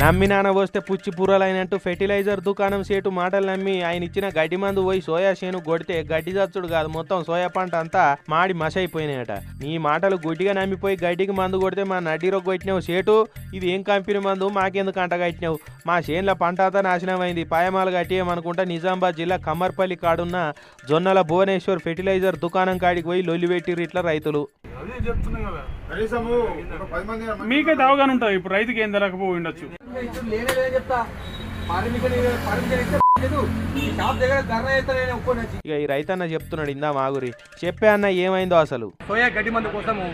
నమ్మి నాన్న వస్తే పుచ్చి పుర్రలైనట్టు ఫెర్టిలైజర్ దుకాణం సేటు మాటలు నమ్మి ఆయన ఇచ్చిన గడ్డి మందు పోయి సోయా చేను కొడితే గడ్డి చచ్చుడు కాదు. మొత్తం సోయా పంట అంతా మాడి మసైపోయినాయట. నీ మాటలు గుడ్డిగా నమ్మిపోయి గడ్డికి మందు కొడితే మా నడ్డీరో కొట్టినావు సేటు. ఇది ఏం కంపెనీ మందు? మాకెందుకు అంట కట్టినావు? మా చేనుల పంట అంతా నాశనం అయింది. పాయమాలు కట్టేయమనుకుంటా నిజామాబాద్ జిల్లా కమ్మర్పల్లి కాడున్న జొన్నల భువనేశ్వర్ ఫెర్టిలైజర్ దుకాణం కాడికి పోయి లొల్లి పెట్టిర్రు ఇట్లా రైతులు. మీకైతే అవగాహన ఉంటుంది ఇప్పుడు రైతుకి ఏం తెలియకపోయి ఉండొచ్చు. ఇక ఈ రైతన్న చెప్తున్నాడు ఇందా మాగురి. చెప్పే అన్న ఏమైందో అసలు? సోయా గడ్డి మందు కోసము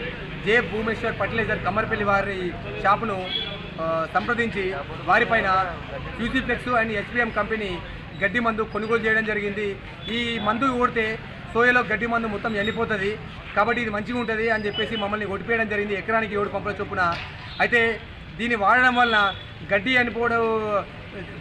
జే భూమేశ్వర్ ఫర్టిలైజర్ కమ్మర్పల్లి వారి షాపును సంప్రదించి వారిపైన ఫ్యూసిప్లెక్స్ అండ్ హెచ్పిఎం కంపెనీ గడ్డి మందు కొనుగోలు చేయడం జరిగింది. ఈ మందు కొడితే సోయలో గడ్డి మందు మొత్తం ఎండిపోతుంది. కాబట్టి ఇది మంచిగా ఉంటుంది అని చెప్పేసి మమ్మల్ని కొట్టిపేయడం జరిగింది. ఎకరానికి ఏడు పంపుల చొప్పున. అయితే దీన్ని వాడడం వలన గడ్డి చనిపోవడం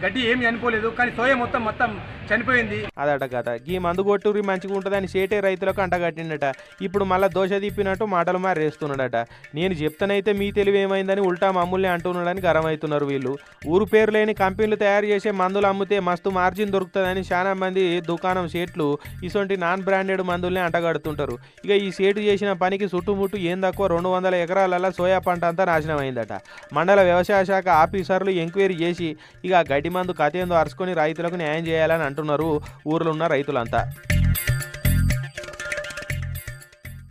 గడ్డి ఏమి చనిపోలేదు కానీ సోయా మొత్తం మొత్తం చనిపోయింది. అదట కథ. గీ మందు కొట్టురి మంచిగా ఉంటుందని సేటే రైతులకు అంటగట్టిండట. ఇప్పుడు మళ్ళీ దోశ తిప్పినట్టు మాటలు మారేస్తున్నాడట. నేను చెప్తానైతే మీ తెలివి ఏమైందని ఉల్టా మమ్ముల్ని అంటున్నాడని గరం అవుతున్నారు వీళ్ళు. ఊరు పేరు లేని కంపెనీలు తయారు చేసే మందులు అమ్మితే మస్తు మార్జిన్ దొరుకుతుందని చాలా మంది దుకాణం సేట్లు ఇటువంటి నాన్ బ్రాండెడ్ మందుల్ని అంటగడుతుంటారు. ఇక ఈ సేటు చేసిన పనికి చుట్టుముట్టు ఏం తక్కువ రెండు వందల ఎకరాలలో సోయా పంట అంతా నాశనం అయిందట మండల వ్యవసాయ శాఖ ఆఫీసర్లు ఎంక్వైరీ చేసి ఇక గడ్డి మందు కథ ఏందో అరుచుకొని రైతులకు న్యాయం చేయాలని అంటున్నారు ఊర్లో ఉన్న రైతులంతా.